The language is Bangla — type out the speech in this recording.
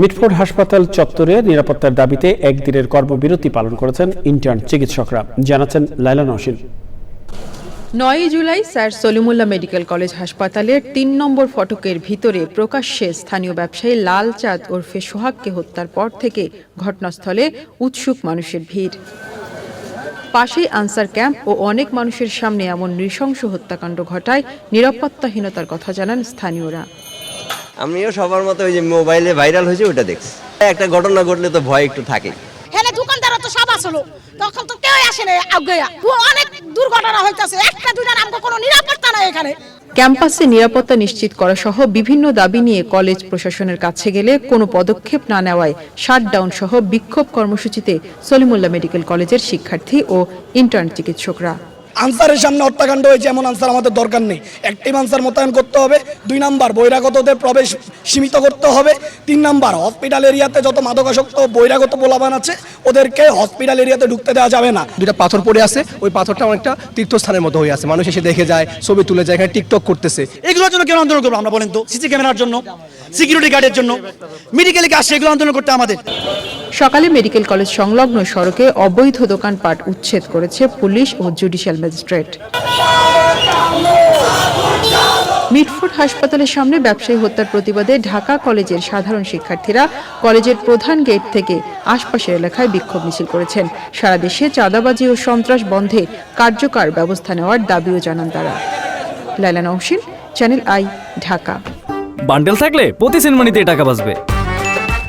মিটফোর্ড হাসপাতাল চত্বরে নিরাপত্তার দাবিতে একদিনের কর্মবিরতি পালন করেছেন ইন্টার্ন চিকিৎসকরা। জানাচ্ছেন লাইলা নওশিন নয়ই July sir Salimullah medical college হাসপাতালের তিন নম্বর ফটকের ভিতরে প্রকাশ্যে স্থানীয় ব্যবসায়ী লাল চাঁদ ওরফে সোহাগকে হত্যার পর থেকে ঘটনাস্থলে উৎসুক মানুষের ভিড়। পাশেই আনসার ক্যাম্প ও অনেক মানুষের সামনে এমন নৃশংস হত্যাকাণ্ড ঘটায় নিরাপত্তাহীনতার কথা জানান স্থানীয়রা। আমিও সবার মতো ওই যে মোবাইলে ভাইরাল হয়েছে ওটা দেখছি। একটা ঘটনা ঘটলে তো ভয় একটু থাকে হেলে দোকানদার তো সব আসলো। তখন তো কেউ আসে না আগে অনেক দুর্ঘটনা হইতাছে। একটা দুইটা নাম কোনো নিরাপত্তা নাই এখানে। ক্যাম্পাসে নিরাপত্তা নিশ্চিত করা সহ বিভিন্ন দাবি নিয়ে কলেজ প্রশাসনের কাছে গেলে কোনো পদক্ষেপ না নেওয়ায় শাটডাউন সহ বিক্ষোভ কর্মসূচিতে সলিমুল্লাহ মেডিকেল কলেজের শিক্ষার্থী ও ইন্টার্ন চিকিৎসকরা। আনসারের সামনে হত্যাকাণ্ড হয়েছে, এমন আনসার আমাদের দরকার নেই। অ্যাক্টিভ আনসার মোতায়েন করতে হবে, দুই নাম্বার, বহিরাগতদের প্রবেশ সীমিত করতে হবে। তিন নাম্বার, হসপিটাল এরিয়াতে যত মাদকাসক্ত বহিরাগত পোলাবান আছে, ওদেরকে হসপিটাল এরিয়াতে ঢুকতে দেওয়া যাবে না। দুটা পাথর পড়ে আছে, ওই পাথরটা অনেকটা তীর্থস্থানের মতো হয়ে আছে। মানুষ এসে দেখে যায়, ছবি তুলে যায়, এখানে টিকটক করতেছে। এগুলোর জন্য কেন আন্দোলন করব আমরা বলেন তো? সিসি ক্যামেরার জন্য, সিকিউরিটি গার্ডের জন্য, মেডিকেলে কাজ এগুলো আন্দোলন করতে আমাদের? সকালে মেডিকেল কলেজ সংলগ্ন সড়কে অবৈধ দোকানপাট উচ্ছেদ করেছে পুলিশ ও জুডিশিয়াল ম্যাজিস্ট্রেট। মিটফোর্ড হাসপাতালের সামনে ব্যবসায়ী হত্যার প্রতিবাদে ঢাকা কলেজের সাধারণ শিক্ষার্থীরা কলেজের প্রধান গেট থেকে আশপাশের এলাকায় বিক্ষোভ মিছিল করেছেন। সারা দেশে চাঁদাবাজি ও সন্ত্রাস বন্ধে কার্যকর ব্যবস্থা নেওয়ার দাবিও জানান তারা। Laila Naushin channel I, Dhaka. Bundle থাকলে প্রতি সেনমানিতে টাকা বাঁচবে।